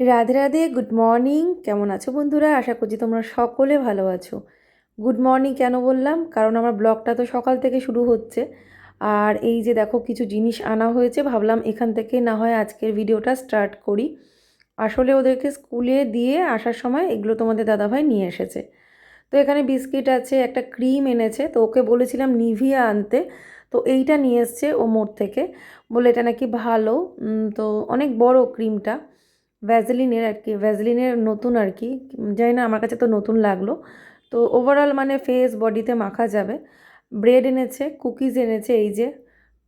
Radhe Radhe, good morning. কেমন আছো বন্ধুরা? আশা করছি তোমরা সকলে ভালো আছো। গুড মর্নিং কেন বললাম? কারণ আমার ব্লগটা তো সকাল থেকে শুরু হচ্ছে। আর এই যে দেখো, কিছু জিনিস আনা হয়েছে। ভাবলাম এখান থেকে না হয় আজকের ভিডিওটা স্টার্ট করি। আসলে ওদেরকে স্কুলে দিয়ে আসার সময় এগুলো তোমাদের দাদাভাই নিয়ে এসেছে। তো এখানে বিস্কিট আছে, একটা ক্রিম এনেছে। তো ওকে বলেছিলাম নিভিয়া আনতে। তো এইটা নিয়ে এসছে ও মোড় থেকে। বলে এটা নাকি ভালো? তো অনেক বড় ক্রিমটা। ভ্যাজলিনের আর কি ভ্যাজলিনের নতুন আর কি, জানি না, আমার কাছে তো নতুন লাগল। তো ওভারঅল মানে ফেস বডিতে মাখা যাবে। ব্রেড এনেছে কুকিজ এনেছে, এই যে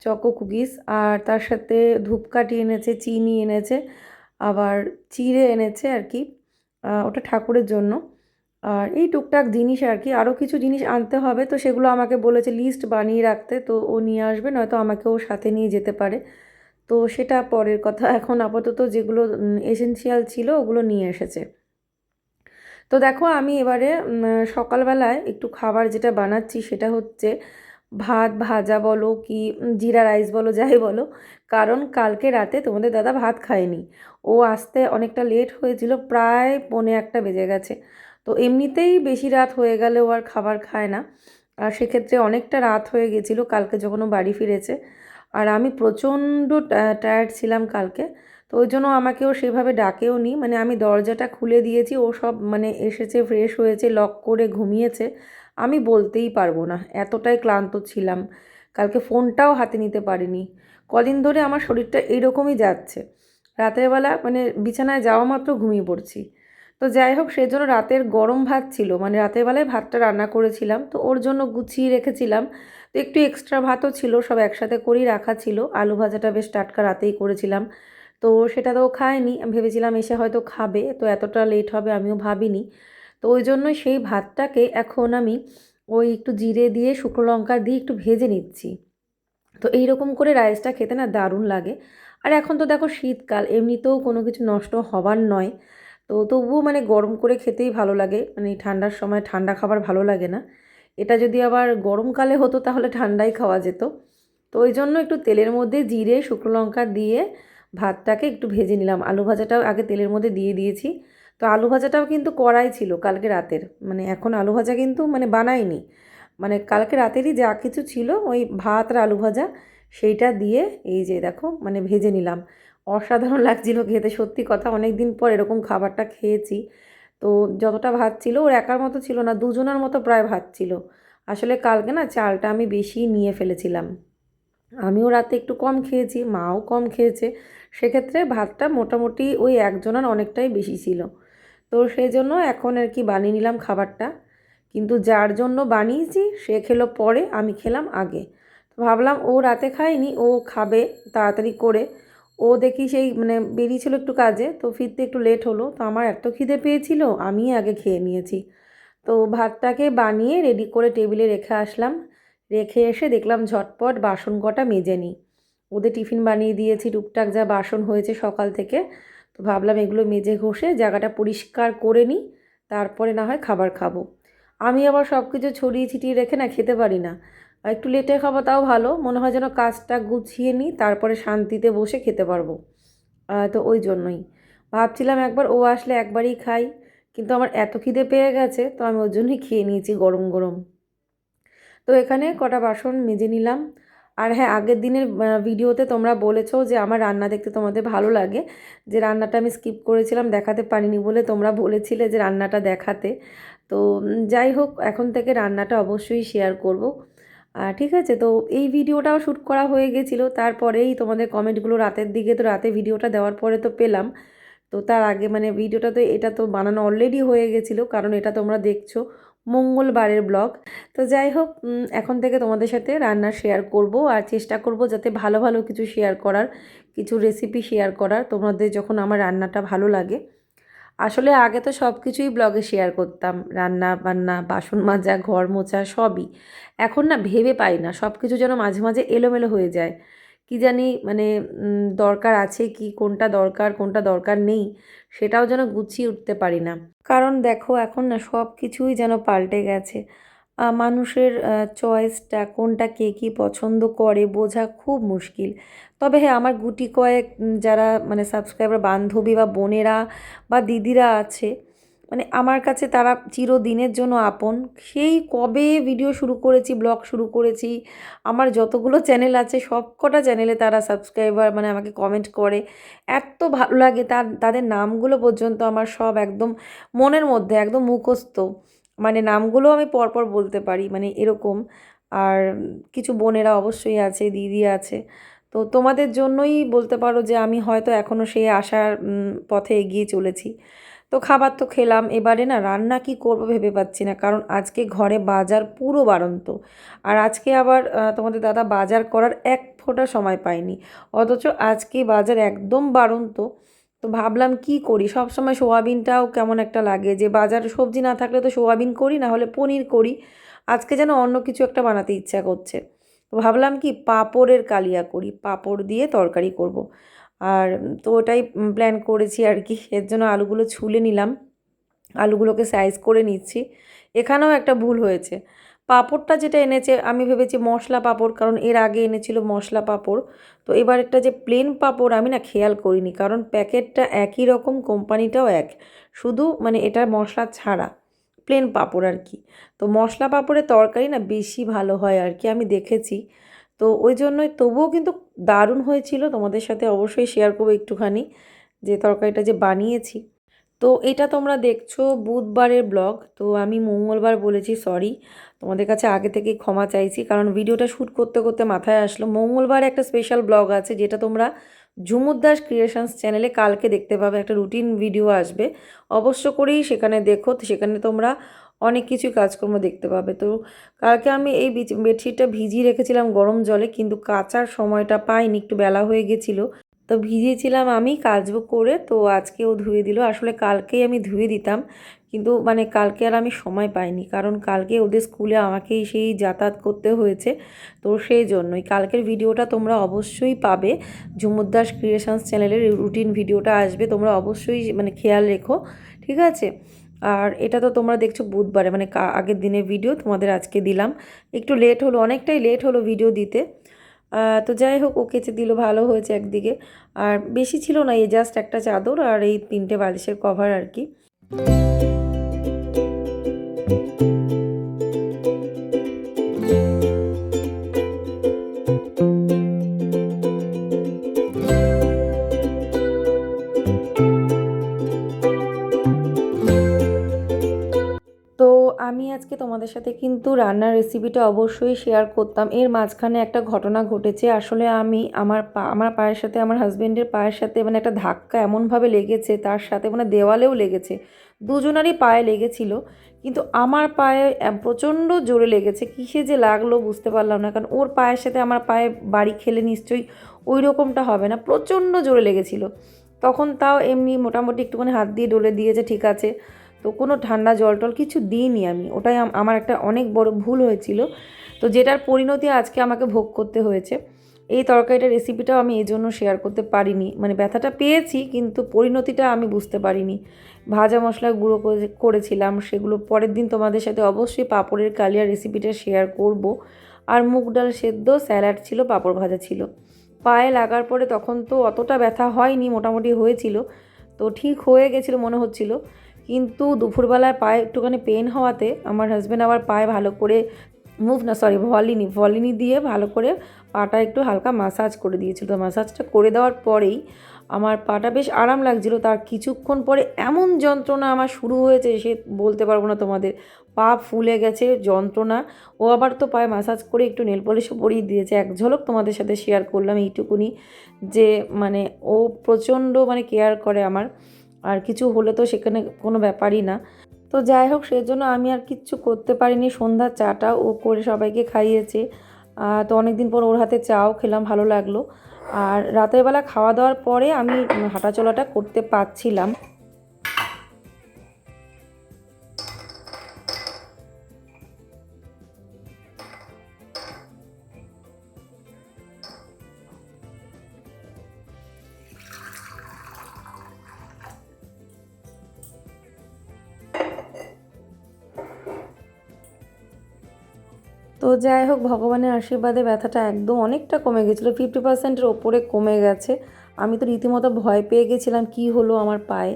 চকো কুকিজ আর তার সাথে ধূপকাঠি এনেছে, চিনি এনেছে, আবার চিড়ে এনেছে আর কি ওটা ঠাকুরের জন্য। আর এই টুকটাক জিনিস আর কি আরও কিছু জিনিস আনতে হবে, তো সেগুলো আমাকে বলেছে লিস্ট বানিয়ে রাখতে, তো ও নিয়ে আসবে, নয়তো আমাকেও সাথে নিয়ে যেতে পারে। তো সেটা পরের কথা। এখন আপাতত যেগুলো এসেনশিয়াল ছিল ওগুলো নিয়ে এসেছে। তো দেখো আমি এবারে সকালবেলায় একটু খাবার যেটা বানাচ্ছি সেটা হচ্ছে ভাত ভাজা বলো কি জিরা রাইস বলো যাই বলো। কারণ কালকে রাতে তোমাদের দাদা ভাত খায়নি। ও আসতে অনেকটা লেট হয়েছিল, প্রায় পৌনে একটা বেজে গেছে। তো এমনিতেই বেশি রাত হয়ে গেলে ও আর খাবার খায় না। আর সেক্ষেত্রে অনেকটা রাত হয়ে গেছিল কালকে যখন ও বাড়ি ফিরেছে। আর আমি প্রচণ্ড টায়ার্ড ছিলাম কালকে। তো ওই জন্য আমাকেও সেভাবে ডাকেও নি। মানে আমি দরজাটা খুলে দিয়েছি, ও সব মানে এসেছে ফ্রেশ হয়েছে লক করে ঘুমিয়েছে। আমি বলতেই পারব না, এতটাই ক্লান্ত ছিলাম। কালকে ফোনটাও হাতে নিতে পারিনি। কদিন ধরে আমার শরীরটা এইরকমই যাচ্ছে। রাতের বেলা মানে বিছানায় যাওয়া মাত্র ঘুমিয়ে পড়ছি। তো যাই হোক, সেই জন্য রাতের গরম ভাত ছিল। মানে রাতের বেলায় ভাতটা রান্না করেছিলাম। তো ওর জন্য গুছিয়ে রেখেছিলাম। তো একটু এক্সট্রা ভাতও ছিল, সব একসাথে করেই রাখা ছিল। আলু ভাজাটা বেশ টাটকা রাতেই করেছিলাম। তো সেটা তো খায়নি ভেবেছিলাম এসে হয়তো খাবে, তো এতটা লেট হবে আমিও ভাবিনি। তো ওই জন্যই সেই ভাতটাকে এখন আমি ওই একটু জিরে দিয়ে, শুকনো লঙ্কা দিয়ে একটু ভেজে নিচ্ছি। তো এই রকম করে রাইসটা খেতে না দারুণ লাগে। আর এখন তো দেখো শীতকাল, এমনিতেও কোনো কিছু নষ্ট হবার নয়। তো তবুও মানে গরম করে খেতেই ভালো লাগে মানে ঠান্ডার সময় ঠান্ডা খাবার ভালো লাগে না। এটা যদি আবার গরমকালে হতো তাহলে ঠান্ডাই খাওয়া যেত। তো ওই জন্য একটু তেলের মধ্যে জিরে, শুকনো লঙ্কা দিয়ে ভাতটাকে একটু ভেজে নিলাম। আলু ভাজাটাও আগে তেলের মধ্যে দিয়ে দিয়েছি। তো আলু ভাজাটাও কিন্তু কড়াই ছিল কালকে রাতের। মানে এখন আলু ভাজা কিন্তু মানে বানাইনি। মানে কালকে রাতেরই যা কিছু ছিল ওই ভাত আর আলু ভাজা সেইটা দিয়ে এই যে দেখো মানে ভেজে নিলাম। অসাধারণ লাগছিল খেতে। সত্যি কথা অনেক দিন পর এরকম খাবারটা খেয়েছি। তো যতটা ভাত ছিল ওর একার মতো ছিল না, দুজনের মতো প্রায় ভাত ছিল। আসলে কালকে না চালটা আমি বেশি নিয়ে ফেলেছিলাম। আমিও রাতে একটু কম খেয়েছি, মাও কম খেয়েছে। সেক্ষেত্রে ভাতটা মোটামুটি ওই একজনের অনেকটাই বেশি ছিল। তো সেই জন্য এখন আর কি বানিয়ে নিলাম খাবারটা। কিন্তু যার জন্য বানিয়েছি, সে খেলো পরে, আমি খেলাম আগে। ভাবলাম ও রাতে খায়নি, ও খাবে তাড়াতাড়ি করে। ও দেখি সেই মানে বেরিয়েছিল একটু কাজে, তো ফিরতে একটু লেট হলো। তো আমার এত খিদে পেয়েছিল আমি আগে খেয়ে নিয়েছি। তো ভাতটাকে বানিয়ে রেডি করে টেবিলে রেখে আসলাম। রেখে এসে দেখলাম ঝটপট বাসন কটা মেজে নিই। ওদের টিফিন বানিয়ে দিয়েছি, টুকটাক যা বাসন হয়েছে সকাল থেকে। তো ভাবলাম এগুলো মেজে ঘষে জায়গাটা পরিষ্কার করে নিই, তারপরে না হয় খাবার খাব। আমি আবার সব কিছু ছড়িয়ে ছিটিয়ে রেখে না খেতে পারি না। একটু লেটে খাব তাও ভালো। মনে হয় যেন কাজটা গুছিয়ে নিই, তারপরে শান্তিতে বসে খেতে পারব। তো ওই জন্যই। ভাবছিলাম একবার ও আসলে একবারই খাই, কিন্তু আমার এত খিদে পেয়ে গেছে, তো আমি ওর জন্যই খেয়ে নিয়েছি গরম গরম। তো এখানে কটা বাসন মেজে নিলাম। আর হ্যাঁ আগের দিনের ভিডিওতে তোমরা বলেছ যে আমার রান্না দেখতে তোমাদের ভালো লাগে। যে রান্নাটা আমি স্কিপ করেছিলাম, দেখাতে পারিনি বলে তোমরা বলেছিলে যে রান্নাটা দেখাতে। তো যাই হোক, এখন থেকে রান্নাটা অবশ্যই শেয়ার করব। ঠিক আছে? তো এই ভিডিওটাও শ্যুট করা হয়ে গেছিল। তারপরেই তোমাদের কমেন্টগুলো রাতের দিকে, তো রাতে ভিডিওটা দেওয়ার পরে তো পেলাম। তো তার আগে মানে ভিডিওটা তো, এটা তো বানানো অলরেডি হয়ে গেছিল, কারণ এটা তোমরা দেখছ মঙ্গলবারের ব্লগ। তো যাই হোক এখন থেকে তোমাদের সাথে রান্না শেয়ার করব আর চেষ্টা করব যাতে ভালো ভালো কিছু শেয়ার করার, কিছু রেসিপি শেয়ার করার। তোমাদের যখন আমার রান্নাটা ভালো লাগে আসলে আগে তো সব কিছুই ব্লগে শেয়ার করতাম। রান্না বান্না, বাসন মাজা, ঘর মোছা, সবই। এখন না ভেবে পাই না। সব কিছু যেন মাঝে মাঝে এলোমেলো হয়ে যায়। কি জানি মানে দরকার আছে কি, কোনটা দরকার কোনটা দরকার নেই, সেটাও যেন গুছিয়ে উঠতে পারি না। কারণ দেখো, এখন না সব কিছুই যেন পাল্টে গেছে। মানুষের চয়েসটা কোনটা কে কী পছন্দ করে বোঝা খুব মুশকিল। তবে হ্যাঁ আমার গুটি কয়েক যারা মানে সাবস্ক্রাইবার বান্ধবী বা বোনেরা বা দিদিরা আছে মানে আমার কাছে তারা চিরদিনের জন্য আপন। সেই কবে ভিডিও শুরু করেছি ব্লগ শুরু করেছি, আমার যতগুলো চ্যানেল আছে, সব কটা চ্যানেলে তারা সাবস্ক্রাইবার মানে আমাকে কমেন্ট করে। এত ভালো লাগে তার, তাদের নামগুলো পর্যন্ত আমার সব একদম মনের মধ্যে, একদম মুখস্থ। মানে নামগুলো আমি পরপর বলতে পারি মানে এরকম। আর কিছু বোনেরা অবশ্যই আছে, দিদি আছে। তো তোমাদের জন্যই বলতে পারো যে আমি হয়তো এখনও সেই আসার পথে এগিয়ে চলেছি। তো খাবার তো খেলাম, এবারে না রান্না কি করব ভেবে পাচ্ছি না, কারণ আজকে ঘরে বাজার পুরো বাড়ন্ত। আর আজকে আবার তোমাদের দাদা বাজার করার এক ফোঁটা সময় পায়নি। অথচ আজকে বাজার একদম বাড়ন্ত। তো ভাবলাম কি করি? সব সময় সোয়াবিনটাও কেমন একটা লাগে যে বাজার সবজি না থাকলে তো সোয়াবিন করি, না হলে পনির করি। আজকে যেন অন্য কিছু একটা বানাতে ইচ্ছা করছে। তো ভাবলাম কি পাঁপড়ের কালিয়া করি, পাঁপড় দিয়ে তরকারি করব। আর তো ওটাই প্ল্যান করেছি আর কি, এর জন্য আলুগুলো ছুলে নিলাম। আলুগুলোকে সাইজ করে নিচ্ছি। এখানেও একটা ভুল হয়েছে। পাঁপড়টা যেটা এনেছে, আমি ভেবেছি মশলা পাঁপড়, কারণ এর আগে এনেছিল মশলা পাঁপড়। তো এবারেরটা যে প্লেন পাঁপড় আমি না খেয়াল করিনি, কারণ প্যাকেটটা একই রকম, কোম্পানিটাও এক। শুধু মানে এটা মশলা ছাড়া প্লেন পাঁপড় আর কি। তো মশলা পাঁপড়ের তরকারি না বেশি ভালো হয় আর কি, আমি দেখেছি। তো ওই জন্যই তবুও কিন্তু দারুণ হয়েছিল। তোমাদের সাথে অবশ্যই শেয়ার করব একটুখানি, যে তরকারিটা যে বানিয়েছি। তো এটা তোমরা দেখছ বুধবারের ব্লগ। তো আমি মঙ্গলবার বলেছি সরি তোমাদের কাছে আগে থেকেই ক্ষমা চাইছি, কারণ ভিডিওটা শ্যুট করতে করতে মাথায় আসলো। মঙ্গলবার একটা স্পেশাল ব্লগ আছে যেটা তোমরা ঝুমুর দাস ক্রিয়েশনস চ্যানেলে কালকে দেখতে পাবে, একটা রুটিন ভিডিও আসবে। অবশ্য করেই সেখানে দেখো, সেখানে তোমরা অনেক কিছু কাজকর্ম দেখতে পাবে। তো কালকে আমি এই বেডশিটটা ভিজিয়ে রেখেছিলাম গরম জলে, কিন্তু কাচার সময়টা পাইনি, একটু বেলা হয়ে গেছিল। তো ভিজিয়েছিলাম আমি কাচবো করে, তো আজকে ও ধুয়ে দিল। আসলে কালকেই আমি ধুয়ে দিতাম, কিন্তু মানে কালকে আর আমি সময় পাইনি, কারণ কালকে ওদের স্কুলে আমাকেই সেই যাতায়াত করতে হয়েছে, তো সেই জন্যই। কালকের ভিডিওটা তোমরা অবশ্যই পাবে ঝুমুরদাস ক্রিয়েশনস চ্যানেলের রুটিন ভিডিওটা আসবে, তোমরা অবশ্যই মানে খেয়াল রেখো, ঠিক আছে? আর এটা তো তোমরা দেখছ বুধবারে মানে আগের দিনের ভিডিও তোমাদের আজকে দিলাম। একটু লেট হলো, অনেকটাই লেট হলো ভিডিও দিতে। তো যাই হোক, ও কেচে দিল, ভালো হয়েছে একদিকে। আর বেশি ছিল না, এই জাস্ট একটা চাদর আর এই তিনটে বালিশের কভার আর কি। তোমাদের সাথে কিন্তু রান্নার রেসিপিটা অবশ্যই শেয়ার করতাম। এর মাঝখানে একটা ঘটনা ঘটেছে। আসলে আমি আমার পা, আমার পায়ের সাথে, আমার হাজবেন্ডের পায়ের সাথে মানে একটা ধাক্কা এমনভাবে লেগেছে, তার সাথে মানে দেওয়ালেও লেগেছে, দুজনারই পায়ে লেগেছিল। কিন্তু আমার পায়ে প্রচণ্ড জোরে লেগেছে। কিসে যে লাগল বুঝতে পারলাম না। কারণ ওর পায়ের সাথে আমার পায়ে বাড়ি খেলে নিশ্চয়ই ওই রকমটা হবে না। প্রচণ্ড জোরে লেগেছিল। তখন তাও এমনি মোটামুটি একটুখানি হাত দিয়ে ডলে দিয়েছে ঠিক আছে। তো কোনো ঠান্ডা জল টল কিছু দিইনি আমি। ওটাই আমার একটা অনেক বড় ভুল হয়েছিল। তো যেটার পরিণতি আজকে আমাকে ভোগ করতে হয়েছে, এই তরকারিটার রেসিপিটাও আমি এই জন্য শেয়ার করতে পারিনি। মানে ব্যথাটা পেয়েছি, কিন্তু পরিণতিটা আমি বুঝতে পারিনি। ভাজা মশলা গুঁড়ো করে- করেছিলাম, সেগুলো পরের দিন তোমাদের সাথে অবশ্যই পাঁপড়ের কালিয়ার রেসিপিটা শেয়ার করব। আর মুগ ডাল সেদ্ধ স্যালাড ছিল, পাঁপড় ভাজা ছিল। পায়ে লাগার পরে তখন তো অতটা ব্যথা হয়নি, মোটামুটি হয়েছিল। তো ঠিক হয়ে গেছিল মনে হচ্ছিল। কিন্তু দুপুরবেলায় পায়ে একটুখানি পেন হওয়াতে আমার হাজব্যান্ড আবার পায়ে ভালো করে মুভ না সরি ভলিনি ভলিনি দিয়ে ভালো করে পাটা একটু হালকা মাসাজ করে দিয়েছিল। তো মাসাজটা করে দেওয়ার পরেই আমার পাটা বেশ আরাম লাগছিল। তার কিছুক্ষণ পরে এমন যন্ত্রণা আমার শুরু হয়েছে সে বলতে পারব না তোমাদের, পা ফুলে গেছে যন্ত্রণা। ও আবার তো পায়ে মাসাজ করে একটু নেল পলিশও পরিয়ে দিয়েছে। এক ঝলক তোমাদের সাথে শেয়ার করলাম এইটুকুনি যে মানে ও প্রচণ্ড মানে কেয়ার করে আমার। আর কিছু হলে তো সেখানে কোনো ব্যাপারই না। তো যাই হোক, সেজন্য আমি আর কিচ্ছু করতে পারিনি। সন্ধ্যার চাটা ও করে সবাইকে খাইয়েছে। তো অনেক দিন পর ওর হাতে চাও খেলাম, ভালো লাগল। আর রাতের বেলা খাওয়া দাওয়ার পরে আমি হাঁটা চলাটা করতে পারছিলাম। যাই হোক, ভগবানের আশীর্বাদে ব্যথাটা একদম অনেকটা কমে গেছিল। ফিফটি পার্সেন্টের ওপরে কমে গেছে। আমি তো রীতিমতো ভয় পেয়ে গেছিলাম, কি হলো আমার পায়ে?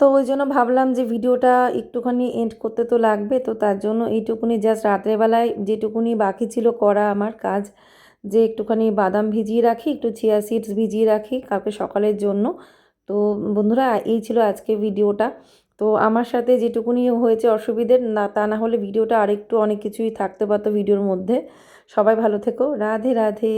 তো ওই জন্য ভাবলাম যে ভিডিওটা একটুখানি এন্ড করতে তো লাগবে, তো তার জন্য এইটুকুনি জাস্ট রাত্রেবেলায় যেটুকুনি বাকি ছিল করা আমার কাজ, যে একটুখানি বাদাম ভিজিয়ে রাখি, একটু চিয়া সিডস ভিজিয়ে রাখি কালকে সকালের জন্য। তো বন্ধুরা, এই ছিল আজকে ভিডিওটা। তো আমার সাথে যেটুকুনি হয়েছে অসুবিধের, না তা না হলে ভিডিওটা আরেকটু অনেক কিছুই থাকতে পারতো ভিডিওর মধ্যে। সবাই ভালো থেকো। রাধে রাধে।